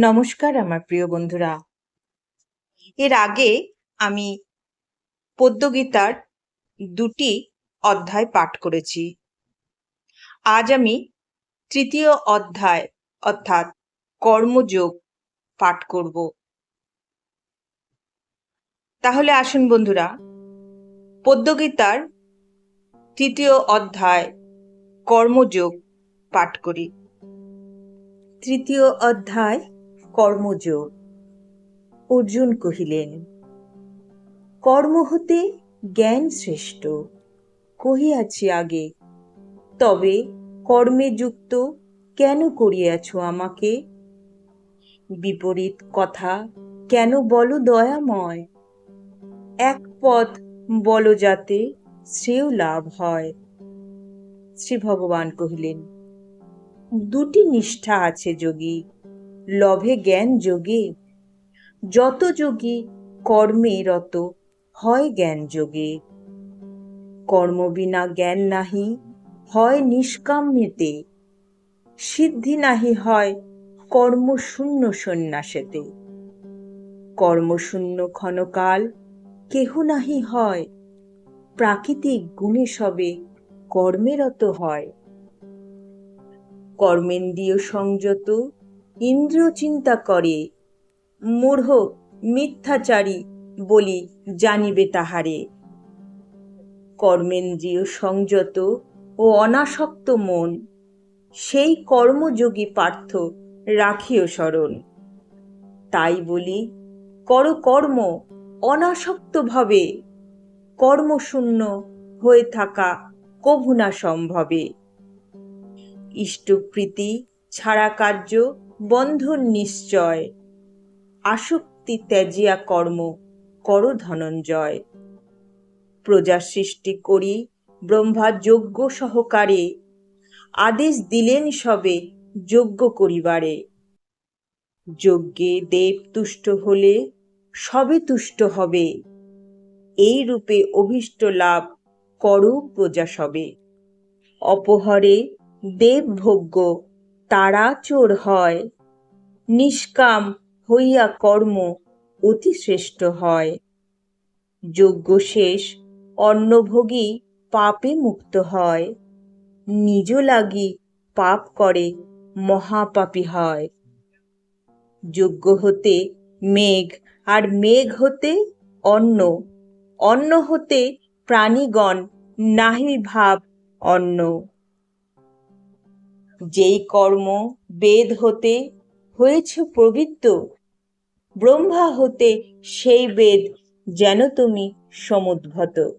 নমস্কার আমার প্রিয় বন্ধুরা। এর আগে আমি পদ্যগীতার দুটি অধ্যায় পাঠ করেছি। আজ আমি তৃতীয় অধ্যায় অর্থাৎ কর্মযোগ পাঠ করব। তাহলে আসুন বন্ধুরা পদ্যগীতার তৃতীয় অধ্যায় কর্মযোগ পাঠ করি। তৃতীয় অধ্যায় কর্মযোগ অর্জুন কহিলেন, কর্ম হতে জ্ঞান শ্রেষ্ঠ, কহিয়াছি আগে, তবে কর্মে যুক্ত কেন করিয়াছ আমাকে? বিপরীত কথা, কেন বলো দয়াময়? এক পথ বলো যাতে শ্রেয় লাভ হয়। শ্রী ভগবান কহিলেন, দুটি নিষ্ঠা আছে যোগী লভে জ্ঞান যোগে। যত যোগী কর্মে রত, হয় জ্ঞান যোগে। কর্ম বিনা জ্ঞান নাহি, হয় নিষ্কাম্যতে। সিদ্ধি নাহি হয় কর্মশূন্য সন্ন্যাসেতে। কর্মশূন্য ক্ষণকাল কেহ নাহি হয়, প্রাকৃতিক গুণে সবে কর্মেরত হয়। কর্মেন্দ্রিয় সংযত ইন্দ্রিয় চিন্তা করে মূঢ় মিথ্যাচারী বলি জানিবে তাহারে। কর্মেন্দ্রিয় সংযত ও অনাসক্ত মন, সেই কর্মযোগী পার্থ রাখিও স্মরণ। তাই বলি, কর কর্ম অনাসক্ত ভাবে কর্মশূন্য হয়ে থাকা কভু না সম্ভবে। ইষ্টপ্রীতি ছাড়া কার্য বন্ধন নিশ্চয়। আসক্তি ত্যাজিয়া কর্ম, কর ধনঞ্জয়। প্রজা সৃষ্টি করি, ব্রহ্মা যজ্ঞ সহকারে। আদেশ দিলেন সবে, যজ্ঞ করিবারে। যজ্ঞে দেব তুষ্ট হলে, সবে তুষ্ট হবে। এই রূপে অভীষ্ট লাভ করো প্রজা সবে। অপহরে দেবভোগ্য তারা চোর হয়। নিষ্কাম হইয়া কর্ম অতি শ্রেষ্ঠ হয়। যজ্ঞ শেষ, অন্নভোগী পাপে মুক্ত হয়। নিজ লাগি পাপ করে, মহাপাপী হয়। যজ্ঞ হতে মেঘ, আর মেঘ হতে অন্ন। অন্ন হতে প্রাণীগণ, নাহি ভাব অন্ন। যেই কর্ম বেদ হতে হয়েছ প্রবৃত্ত, ব্রহ্মা হতে সেই বেদ যেন তুমি সমুদ্ভত।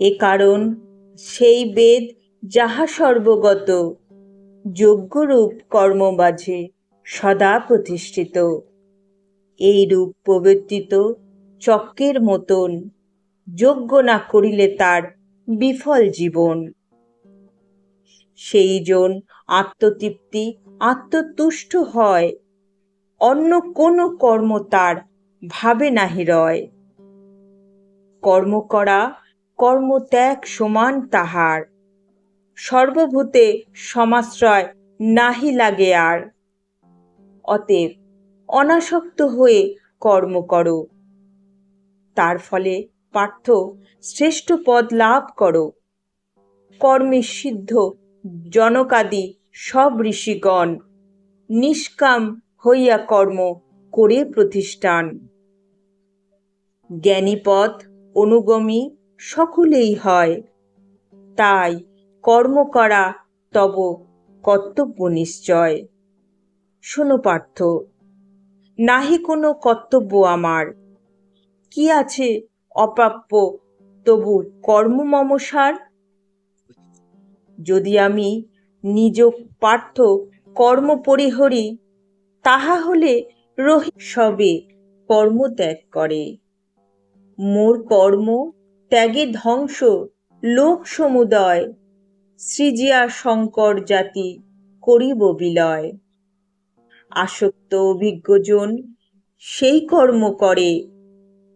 এ কারণ সেই বেদ যাহা সর্বগত যোগ্যরূপ কর্মবাঝে সদা প্রতিষ্ঠিত। এই রূপ প্রবর্তিত চক্রের মতন যোগ্য না করিলে তার বিফল জীবন। সেই জন আত্মতৃপ্তি আত্মতুষ্ট হয়। অন্য কোনো কর্ম তার ভাবে নাহি রয়। কর্ম করা কর্মত্যাগ সমান তাহার। সর্বভূতে সমাশ্রয় নাহি লাগে আর। অতএব অনাসক্ত হয়ে কর্ম করো। তার ফলে পার্থ শ্রেষ্ঠ পদ লাভ করো। কর্মে সিদ্ধ জনকাদি সব ঋষিগণ নিষ্কাম হইয়া কর্ম করে প্রতিষ্ঠান। জ্ঞানীপথ অনুগমী সকলেই হয়, তাই কর্ম করা তব কর্তব্য নিশ্চয়। শোনো পার্থ, নাহি কোনো কর্তব্য আমার। কি আছে অপ্রাপ্য তবু কর্ম মমসার যদি আমি নিজ পার্থ কর্ম পরিহরি, তাহা হলে রহি সবে কর্ম ত্যাগ করে। মোর কর্ম ত্যাগে ধ্বংস লোক সমুদয়, সৃজিয়া শঙ্কর জাতি করিব বিলয়। আসক্ত অভিজ্ঞজন সেই কর্ম করে,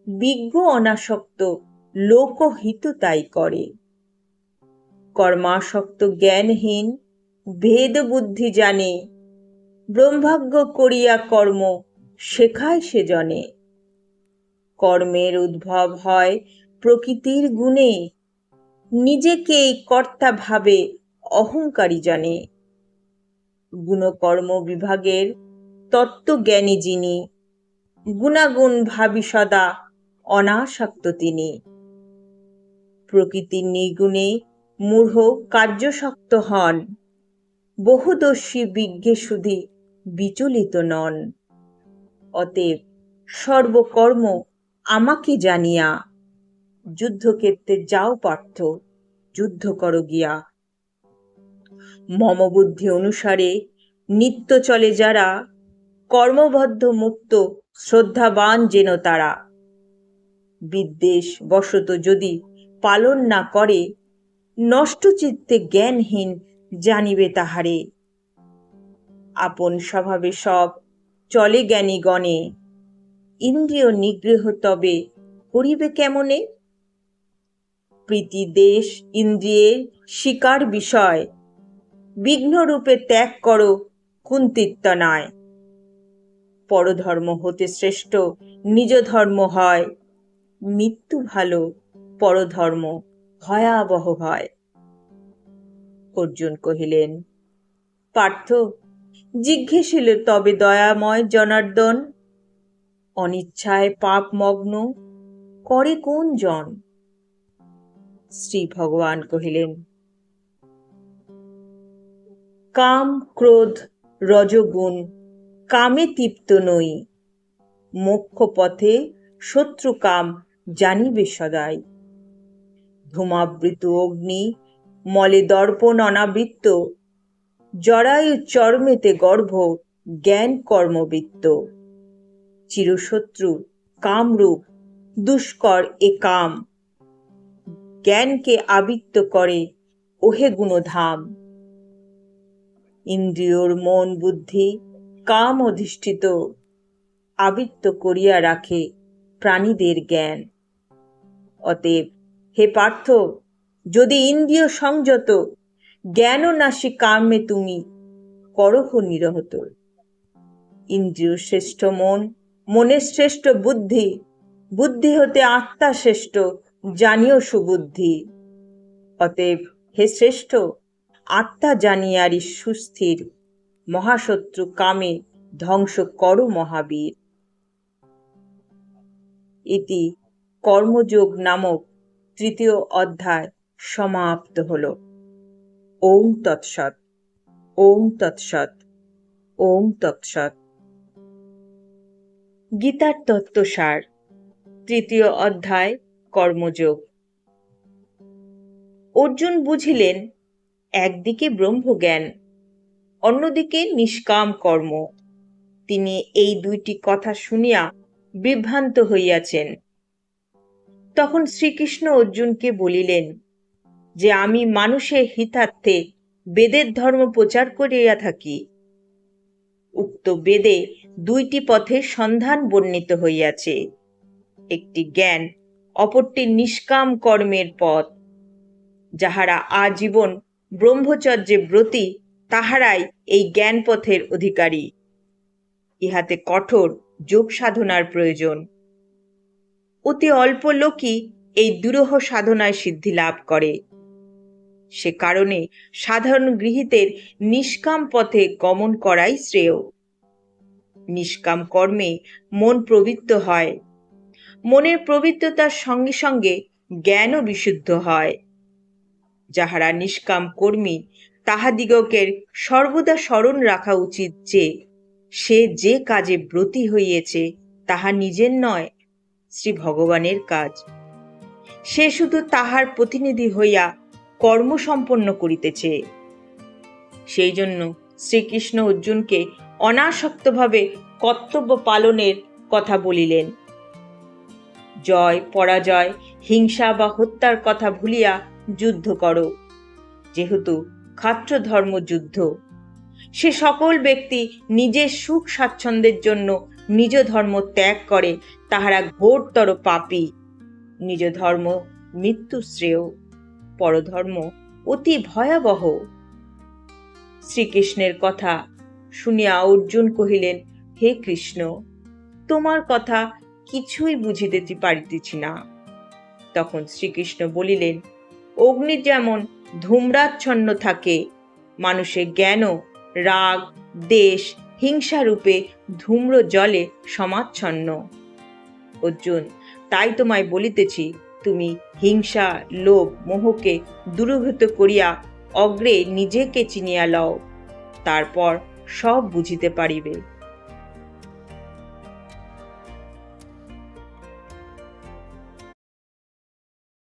বিজ্ঞ অনাসক্ত লোকহিত তাই করে। কর্মাসক্ত জ্ঞানহীন, ভেদ বুদ্ধি জানে ব্রহ্মাজ্ঞ করিয়া কর্ম শেখায় সে জনে। কর্মের উদ্ভব হয় প্রকৃতির গুণে, নিজেকেই কর্তা ভাবে অহংকারী জনে। গুণকর্ম বিভাগের তত্ত্বজ্ঞানী যিনি, গুণাগুণ ভাবি সদা অনাসক্ত তিনি। প্রকৃতির নির্গুণে মূঢ় কার্যশক্ত হন। বহুদর্শী বিজ্ঞে শুধু বিচলিত নন। অতএব সর্বকর্ম আমাকে জানিয়া যুদ্ধক্ষেত্রে যাও পার্থ, যুদ্ধ কর গিয়া। মমবুদ্ধি অনুসারে নিত্য চলে যারা, কর্মবদ্ধ মুক্ত শ্রদ্ধাবান যেন তারা। বিদ্বেষ বশত যদি পালন না করে নষ্ট চিত্তে জ্ঞানহীন জানিবে তাহারে। আপন স্বভাবে সব চলে জ্ঞানী গণে ইন্দ্রিয় নিগ্রহ তবে করিবে কেমনে? প্রীতি দেশ ইন্দ্রিয়ের শিকার বিষয়, বিঘ্নরূপে ত্যাগ করো কুন্তিত্ব নয় পরধর্ম হতে শ্রেষ্ঠ নিজ ধর্ম হয়, মৃত্যু ভালো পরধর্ম। ভয়াবহ হয় অর্জুন কহিলেন, পার্থ, জিজ্ঞেসিল তবে দয়াময় জনার্দন। অনিচ্ছায় পাপ মগ্ন করে কোন জন? শ্রী ভগবান কহিলেন, কাম ক্রোধ রজগুণ, কামে তৃপ্ত নই। মোক্ষ পথে শত্রু কাম জানিবে সদাই। ধূমাবৃত অগ্নি, মলে দর্পণ অনাবৃত্ত জরায়ু চর্মেতে গর্ভ, জ্ঞান কর্মবৃত্ত। চিরশত্রু, কামরূপ, দুষ্কর এ কাম। জ্ঞানকে আবৃত্ত করে, ওহে গুণধাম। ইন্দ্রিয়র মন বুদ্ধি, কাম অধিষ্ঠিত, আবৃত্ত করিয়া রাখে প্রাণীদের জ্ঞান। অতএব হে পার্থ, যদি ইন্দ্রিয় সংযত, জ্ঞান নাশি কামে তুমি করহ নিরহত। ইন্দ্রিয় শ্রেষ্ঠ মন, মনের শ্রেষ্ঠ বুদ্ধি বুদ্ধি হতে আত্মা শ্রেষ্ঠ, জানিও সুবুদ্ধি। অতএব হে শ্রেষ্ঠ, আত্মা জানিয়ারি সুস্থির, মহাশত্রু কামে ধ্বংস করো মহাবীর। ইতি কর্মযোগ নামক তৃতীয় অধ্যায় সমাপ্ত হল। ওম তৎসৎ ওম তৎসৎ ওম তৎসৎ। গীতার তত্ত্বসার তৃতীয় অধ্যায় কর্মযোগ। অর্জুন বুঝিলেন, একদিকে ব্রহ্মজ্ঞান, অন্যদিকে নিষ্কাম কর্ম। তিনি এই দুইটি কথা শুনিয়া বিভ্রান্ত হইয়াছেন। তখন শ্রীকৃষ্ণ অর্জুনকে বলিলেন, যে আমি মানুষের হিতার্থে বেদের ধর্ম প্রচার করিয়া থাকি। উক্ত বেদে দুইটি পথের সন্ধান বর্ণিত হইয়াছে। একটি জ্ঞান, অপরটি নিষ্কাম কর্মের পথ। যাহারা আজীবন ব্রহ্মচর্যে ব্রতী, তাহারাই এই জ্ঞান পথের অধিকারী। ইহাতে কঠোর যোগ সাধনার প্রয়োজন। অতি অল্প লোকই এই দুরূহ সাধনায় সিদ্ধি লাভ করে। সে কারণে সাধারণ গৃহীতের নিষ্কাম পথে গমন করাই শ্রেয়। নিষ্কাম কর্মে মন প্রবৃত্ত হয়। মনের প্রবৃত্ততার সঙ্গে সঙ্গে জ্ঞানও বিশুদ্ধ হয়। যাহারা নিষ্কাম কর্মী, তাহাদিগকের সর্বদা স্মরণ রাখা উচিত যে, সে যে কাজে ব্রতী হইয়েছে, তাহা নিজের নয় শ্রী ভগবানের কাজ। সে শুধু তাহার প্রতিনিধি হইয়া কর্ম সম্পন্ন করিতেছে। সেই জন্য শ্রীকৃষ্ণ অর্জুনকে অনাসক্তভাবে কর্তব্য পালনের কথা বলিলেন। জয়, পরাজয়, হিংসা বা হত্যার কথা ভুলিয়া যুদ্ধ করো। যেহেতু খাত্র ধর্ম যুদ্ধ। সে সকল ব্যক্তি নিজের সুখ স্বাচ্ছন্দ্যের জন্য নিজ ধর্ম ত্যাগ করে, তাহারা ঘোরতর পাপী। নিজ ধর্ম মৃত্যু শ্রেয়, পরধর্ম অতি ভয়াবহ। শ্রীকৃষ্ণের কথা শুনিয়া অর্জুন কহিলেন, হে কৃষ্ণ, তোমার কথা কিছুই বুঝিতে পারিতেছি না। তখন শ্রীকৃষ্ণ বলিলেন, অগ্নি যেমন ধূম্রাচ্ছন্ন থাকে, মানুষের জ্ঞানও রাগ, দেশ হিংসা রূপে ধূম্র জলে সমাচ্ছন্ন। অর্জুন, তাই তোমায় বলিতেছি, তুমি হিংসা, লোভ, মোহকে দূরভূত করিয়া অগ্রে নিজেকে চিনিয়া লও। তারপর সব বুঝিতে পারিবে।